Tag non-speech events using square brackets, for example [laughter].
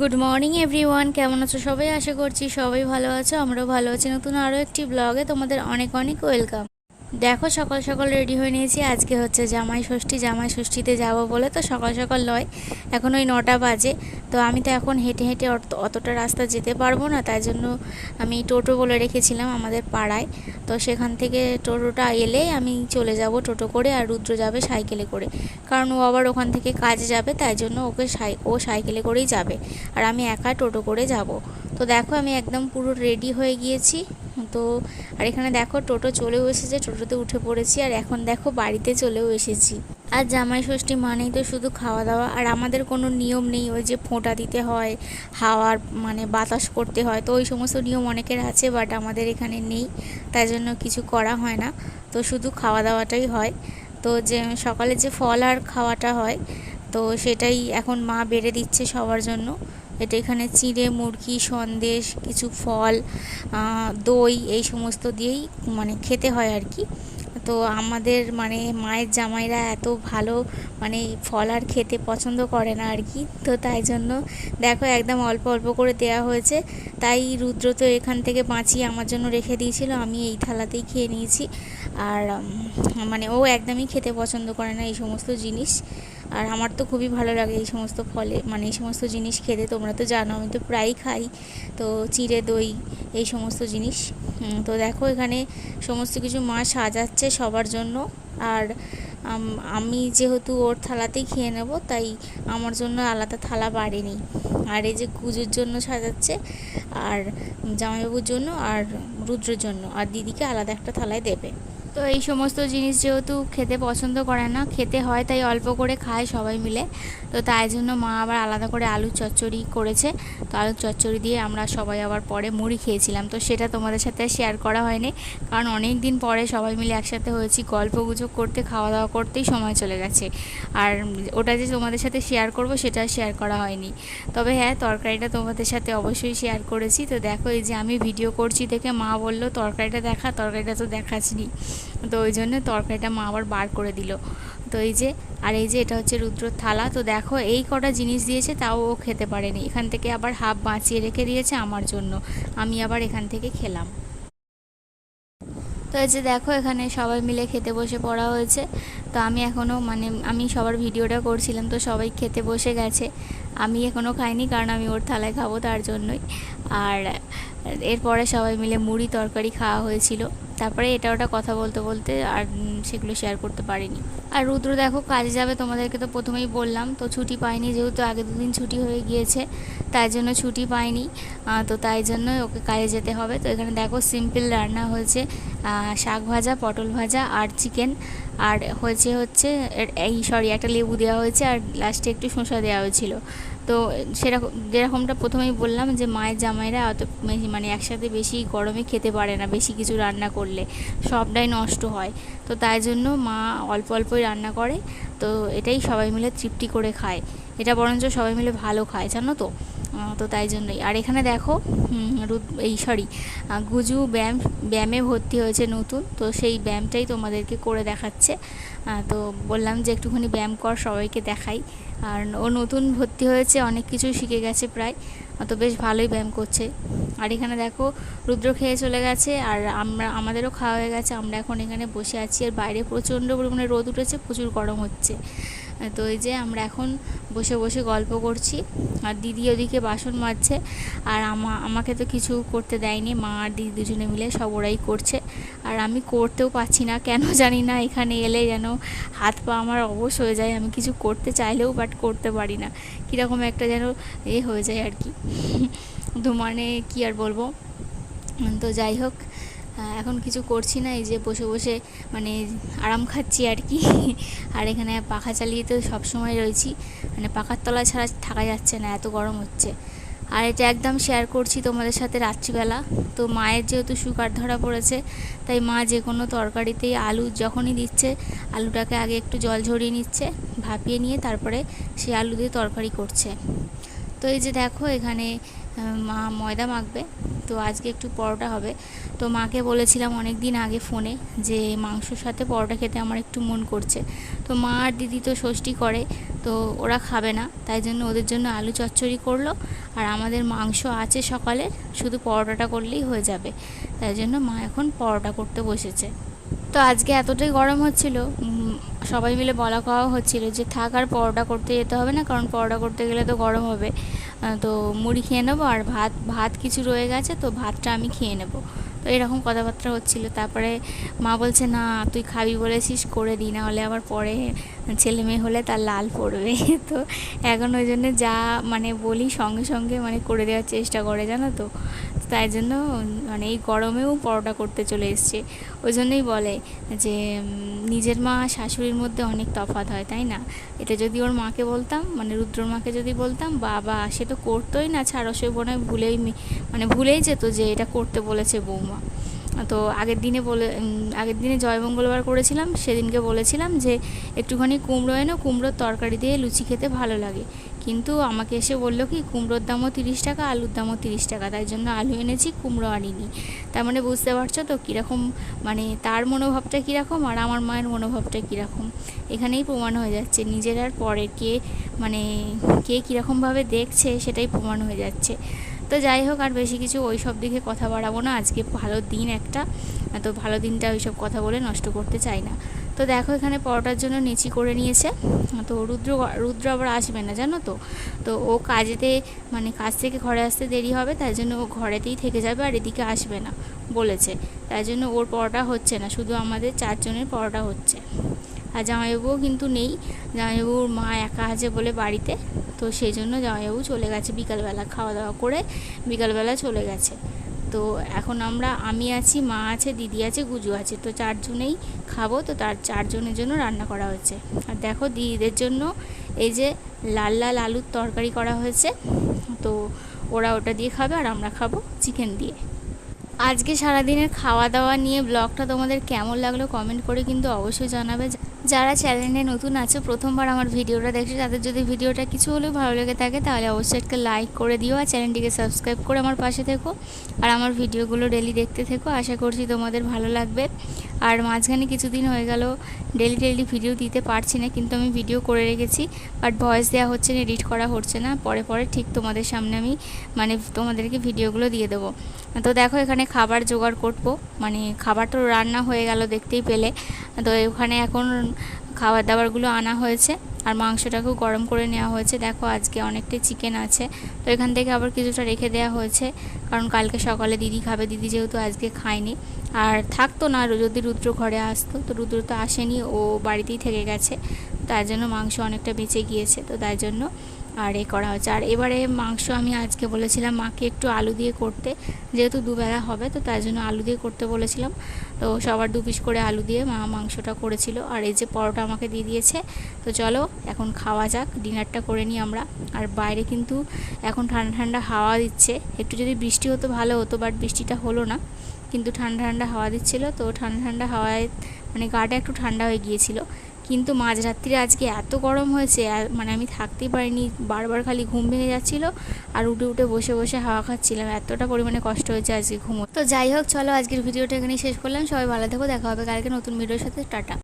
Good morning everyone কেমন আছো সবাই? আশা করছি সবাই ভালো আছো, আমরাও ভালো আছি। নতুন আরও একটি ব্লগে তোমাদের অনেক অনেক ওয়েলকাম দেখো, সকাল সকাল রেডি হয়ে নিয়েছি। আজকে হচ্ছে জামাই ষষ্ঠী, জামাই ষষ্ঠীতে যাব বলে তো সকাল সকাল নয়, এখন ওই নটা বাজে। তো আমি তো এখন হেঁটে হেঁটে অত- অতটা রাস্তা যেতে পারব না, তাই জন্য আমি টোটো বলে রেখেছিলাম আমাদের পাড়ায়। তো সেখান থেকে টোটোটা এলে আমি চলে যাব টোটো করে আর রুদ্র যাবে সাইকেলে করে। কারণ ও আবার ওখান থেকে কাজে যাবে, তাই জন্য ওকে সাই, ও সাইকেলে করেই যাবে। আর আমি একা টোটো করে যাব। তো দেখো, আমি একদম পুরো রেডি হয়ে গিয়েছি। তো আর এখানে দেখো টোটো চলেও এসেছে, টোটোতে উঠে পড়েছি আর এখন দেখো বাড়িতে চলেও এসেছি। আর জামাই ষষ্ঠী মানেই তো শুধু খাওয়া দাওয়া আর আমাদের কোনো নিয়ম নেই ওই যে ফোঁটা দিতে হয় হাওয়ার মানে বাতাস করতে হয়, তো ওই সমস্ত নিয়ম অনেকের আছে বাট আমাদের এখানে নেই, তাই জন্য কিছু করা হয় না। তো শুধু খাওয়া দাওয়াটাই হয়। তো যে সকালে যে ফল আর খাওয়াটা হয়, তো সেটাই এখন মা বেড়ে দিচ্ছে সবার জন্য। এটা এখানে চিড়ে, মুরগি, সন্দেশ, কিছু ফল দই, এই সমস্ত দিয়েই মানে খেতে হয় আর কি। তো আমাদের মানে মায়ের জামাইরা এত ভালো মানে ফল আর খেতে পছন্দ করে না আর কি। তো তাই জন্য দেখো একদম অল্প অল্প করে দেওয়া হয়েছে। তাই রুদ্র তো এখান থেকে বাঁচিয়ে আমার জন্য রেখে দিয়েছিল। আমি এই থালাতেই খেয়ে নিয়েছি। আর মানে ও একদমই খেতে পছন্দ করে না এই সমস্ত জিনিস। আর আমার তো খুবই ভালো লাগে এই সমস্ত ফলে মানে এই সমস্ত জিনিস খেতে। তোমরা তো জানো আমি তো প্রায়ই খাই। তো চিড়ে দই, এই সমস্ত জিনিস। তো দেখো এখানে সমস্ত কিছু মা সাজাচ্ছে। সবার জন্য। আর, আমি যেহেতু ওর থালাতেই খেয়ে নেব, তাই আমার জন্য আলাদা থালা বাড়েনি আর এই যে কুজোর জন্য সাজাচ্ছে, আর জামাইবাবুর জন্য, আর রুদ্রের জন্য, আর দিদিকে আলাদা একটা থালায় দেবে। তো এই সমস্ত জিনিস যেহেতু খেতে পছন্দ করে না, খেতে হয় তাই অল্প করে খায় সবাই মিলে। তো তাই জন্য মা আবার আলাদা করে আলুর চচ্চড়ি করেছে। তো আলুর চচ্চড়ি দিয়ে আমরা সবাই আবার পরে মুড়ি খেয়েছিলাম। তো সেটা তোমাদের সাথে শেয়ার করা হয়নি। কারণ অনেক দিন পরে সবাই মিলে একসাথে হয়েছি গল্প গুজব করতে খাওয়া দাওয়া করতেই সময় চলে গেছে। আর ওটা যে তোমাদের সাথে শেয়ার করব সেটা শেয়ার করা হয়নি। তবে হ্যাঁ তরকারিটা তোমাদের সাথে অবশ্যই শেয়ার করেছি। তো দেখো এই যে আমি ভিডিও করছি দেখে মা বলল, তরকারিটা দেখা, তরকারিটা তো দেখাসনি তো ওই জন্য তরকারিটা মা আবার বার করে দিল। তো এই যে, আর এই যে এটা হচ্ছে রুদ্রর থালা, তো দেখো এই কটা জিনিস দিয়েছে, তাও ও খেতে পারেনি। এখান থেকে আবার হাফ বাঁচিয়ে রেখে দিয়েছে আমার জন্য। আমি আবার এখান থেকে খেলাম। তো এই যে দেখো, এখানে সবাই মিলে খেতে বসে পড়া হয়েছে। তো আমি এখনও মানে আমি সবার ভিডিওটা করছিলাম, তো সবাই খেতে বসে গেছে। আমি এখনও খাইনি, কারণ আমি ওর থালায় খাব তার জন্যই। আর এরপরে সবাই মিলে মুড়ি তরকারি খাওয়া হয়েছিল। তারপরে এটা ওটা কথা বলতে বলতে আর সেগুলো শেয়ার করতে পারিনি। আর রুদ্র দেখো কাজে যাবে, তোমাদেরকে তো প্রথমেই বললাম, তো ছুটি পাইনি যেহেতু আগে দুদিন ছুটি হয়ে গিয়েছে, তাই জন্য ছুটি পাইনি। তো তাই জন্য ওকে কাজে যেতে হবে। তো এখানে দেখো সিম্পল রান্না হয়েছে শাক ভাজা, পটল ভাজা আর চিকেন আর হয়েছে হচ্ছে এই সরি একটা লেবু দেওয়া হয়েছে, আর লাস্টে একটু শসা দেওয়া হয়েছিল। তো সেরকম, যেরকমটা প্রথমেই বললাম যে মায়ের জামাইরা অত মানে একসাথে বেশি গরমে খেতে পারে না, বেশি কিছু রান্না করলে, সবটাই নষ্ট হয়। তো তাই জন্য মা অল্প অল্পই রান্না করে, তো এটাই সবাই মিলে তৃপ্তি করে খায়। এটা বরঞ্চ সবাই মিলে ভালো খায়, জানো তো? তো তাই জন্যই। আর এখানে দেখো এই সরি গুজু ব্যায়াম, ব্যায়ামে ভর্তি হয়েছে নতুন, তো সেই ব্যায়ামটাই তোমাদেরকে করে দেখাচ্ছে। তো বললাম যে একটুখানি ব্যায়াম কর, সবাইকে দেখাই। আর ও নতুন ভর্তি হয়েছে, অনেক কিছু শিখে গেছে প্রায়। তো বেশ ভালোই ব্যায়াম করছে। আর এখানে দেখো, রুদ্র খেয়ে চলে গেছে, আর আমরা, আমাদেরও খাওয়া হয়ে গেছে। আমরা এখন এখানে বসে আছি, আর বাইরে প্রচণ্ড পরিমাণে রোদ উঠেছে, প্রচুর গরম হচ্ছে। তো এই যে আমরা এখন বসে বসে গল্প করছি, আর দিদি ওদিকে বাসন মাজছে, আর আমা, আমাকে তো কিছু করতে দেয়নি, মা আর দিদি দুজনে মিলে সব ওরাই করছে, আর আমি করতেও পারছি না, কেন জানি না এখানে এলে যেন হাত পা আমার অবশ হয়ে যায়, আমি কিছু করতে চাইলেও বাট করতে পারি না, কীরকম একটা যেন এ হয়ে যায় আর কি। তো মানে কী আর বলব? তো যাই হোক এখন কিছু করছি না, এই যে বসে বসে মানে আরাম খাচ্ছি আর কি। আর এখানে পাখা চালিয়ে তো সবসময় রয়েছি। মানে পাখার তলা ছাড়া থাকা যাচ্ছে না, এত গরম হচ্ছে। আর এটা একদম শেয়ার করছি তোমাদের সাথে রাত্রিবেলা। তো মায়ের যেহেতু সুগার ধরা পড়েছে, তাই মা যে কোনো তরকারিতেই আলু যখনই দিচ্ছে, আলুটাকে আগে একটু জল ঝরিয়ে নিচ্ছে, ভাপিয়ে নিয়ে তারপরে সেই আলু দিয়ে তরকারি করছে। তো এই যে দেখো এখানে মা ময়দা মাখবে। তো আজকে একটু পরোটা হবে। তো মাকে বলেছিলাম অনেক দিন আগে ফোনে যে মাংসর সাথে পরোটা খেতে আমার একটু মন করছে। তো মা আর দিদি তো ষষ্ঠী করে, তো ওরা খাবে না, তাই জন্য ওদের জন্য আলু চচ্চড়ি করল। আর আমাদের মাংস আছে সকালে, শুধু পরোটাটা করলেই হয়ে যাবে। তাই জন্য মা এখন পরোটা করতে বসেছে। তো আজকে এতটাই গরম হচ্ছিল সবাই মিলে বলা খাওয়া হচ্ছিল যে থাক আর পরোটা করতে যেতে হবে না, কারণ পরোটা করতে গেলে তো গরম হবে। তো মুড়ি খেয়ে নেব আর ভাত ভাত কিছু রয়ে গেছে, তো ভাতটা আমি খেয়ে নেব। তো এরকম কথাবার্তা হচ্ছিল। তারপরে মা বলছে, না, তুই খাবি বলেছিস, করে দিই না হলে আবার পরে ছেলে মেয়ে হলে তার লাল পড়বে। [laughs] তো এখন ওই জন্য যা মানে বলি সঙ্গে সঙ্গে মানে করে দেওয়ার চেষ্টা করে, জানো তো? তাই জন্য মানে এই গরমেও পরোটা করতে চলে এসছে। ওই জন্যই বলে যে নিজের মা শাশুড়ির মধ্যে অনেক তফাৎ হয়, তাই না? এটা যদি ওর মাকে বলতাম মানে রুদ্রর মাকে যদি বলতাম, বাবা, সে তো করতোই না, ছাড়ো, সে বোধ হয় ভুলেই মানে ভুলেই যেত যে এটা করতে বলেছে বৌমা। তো আগের দিনে বলে আগের দিনে জয় মঙ্গলবার করেছিলাম, সেদিনকে বলেছিলাম যে একটুখানি কুমড়ো এনো, কুমড়োর তরকারি দিয়ে লুচি খেতে ভালো লাগে। কিন্তু আমাকে এসে বলল কি, কুমড়োর দামও তিরিশ টাকা, আলুর দামও তিরিশ টাকা, তাই জন্য আলু এনেছি, কুমড়ো আনিনি। তার মানে বুঝতে পারছ তো কীরকম মানে তার মনোভাবটা কীরকম আর আমার মায়ের মনোভাবটা কীরকম। এখানেই প্রমাণ হয়ে যাচ্ছে, নিজের আর পরের কে মানে কে কীরকমভাবে দেখছে সেটাই প্রমাণ হয়ে যাচ্ছে। তো যাই হোক, আর বেশি কিছু ওই সব দিকে কথা বাড়াবো না। আজকে ভালো দিন একটা, তো ভালো দিনটা ওই সব কথা বলে নষ্ট করতে চাই না। তো দেখো, এখানে পরোটার জন্য নিচি করে নিয়েছে। তো রুদ্র রুদ্র আবার আসবে না, জানো তো? তো ও কাজেতে মানে কাজ থেকে ঘরে আসতে দেরি হবে, তাই জন্য ও ঘরেতেই থেকে যাবে আর এদিকে আসবে না, বলেছে। তাই জন্য ওর পরোটা হচ্ছে না, শুধু আমাদের চারজনের পরোটা হচ্ছে। আর জামাইবাবুও কিন্তু নেই। জামাইবাবুর মা একা আছে বলে বাড়িতে, তো সেই জন্য জামাইবাবু চলে গেছে বিকালবেলা খাওয়া দাওয়া করে বিকালবেলা চলে গেছে। তো এখন আমরা, আমি আছি, মা আছে, দিদি আছে, গুজু আছে, তো চারজনেই খাব, তো তার চারজনের জন্য রান্না করা হয়েছে। আর দেখো দিদিদের জন্য এই যে লাল লাল আলুর তরকারি করা হয়েছে, তো ওরা ওটা দিয়ে খাবে আর আমরা খাব চিকেন দিয়ে। আজকে সারাদিনের খাওয়া দাওয়া নিয়ে ব্লগটা তোমাদের কেমন লাগল কমেন্ট করে কিন্তু অবশ্যই জানাবে। যারা চ্যানেলে নতুন আছে, প্রথমবার আমার ভিডিওটা দেখছে, তাদের যদি ভিডিওটা কিছু হলেও ভালো লেগে থাকে, তাহলে অবশ্যই একটা লাইক করে দিও আর চ্যানেলটিকে সাবস্ক্রাইব করে আমার পাশে থেকো। আর আমার ভিডিওগুলো ডেলি দেখতে থেকো, আশা করছি তোমাদের ভালো লাগবে। আর মাঝখানে কিছুদিন হয়ে গেল ডেলি ডেলি ভিডিও দিতে পারছি না, কিন্তু আমি ভিডিও করে রেখেছি বাট ভয়েস দেওয়া হচ্ছে না এডিট করা হচ্ছে না। পরে পরে ঠিক তোমাদের সামনে আমি মানে তোমাদেরকে ভিডিওগুলো দিয়ে দেবো। তো দেখো এখানে খাবার জোগাড় করব মানে খাবার তো রান্না হয়ে গেল দেখতেই পেলে। তো ওখানে এখন খাবার দাবারগুলো আনা হয়েছে আর মাংসটাকেও গরম করে নেওয়া হয়েছে। দেখো আজকে অনেকটাই চিকেন আছে। তো এখান থেকে আবার কিছুটা রেখে দেওয়া হয়েছে। কারণ কালকে সকালে দিদি খাবে। দিদি যেহেতু আজকে খায়নি। আর থাকতো না যদি রুদ্র ঘরে আসতো। তো রুদ্র তো আসেনি। ও বাড়িতেই থেকে গেছে। তার জন্য মাংস অনেকটা বেঁচে গিয়েছে। তো তাই জন্য আর এ করা হচ্ছে। আর এবারে মাংস আমি আজকে বলেছিলাম মাকে একটু আলু দিয়ে করতে। যেহেতু দুবেলা হবে, তো তাই জন্য আলু দিয়ে করতে বলেছিলাম। তো সবার দু পিস করে আলু দিয়ে মা মাংসটা করেছিল। আর এই যে পরোটা আমাকে দিয়ে দিয়েছে, তো চলো এখন খাওয়া যাক, ডিনারটা করে নিই আমরা। আর বাইরে কিন্তু এখন ঠান্ডা ঠান্ডা হাওয়া দিচ্ছে। একটু যদি বৃষ্টি হতো ভালো হতো বাট বৃষ্টিটা হলো না। কিন্তু ঠান্ডা ঠান্ডা হাওয়া দিচ্ছিল, তো ঠান্ডা ঠান্ডা হাওয়ায় মানে গাটা একটু ঠান্ডা হয়ে গিয়েছিল। কিন্তু মাঝরাত্রিরে আজকে এত গরম হয়েছে মানে আমি থাকতেই পারিনি, বারবার খালি ঘুম ভেঙে যাচ্ছিল আর উঠে উঠে বসে বসে হাওয়া খাচ্ছিলাম, এতটা পরিমাণে কষ্ট হয়েছে আজকে ঘুমো তো যাই হোক, চলো আজকের ভিডিওটা এখানে শেষ করলাম, সবাই ভালো থাকো, দেখা হবে কালকে নতুন ভিডিওর সাথে, টাটা।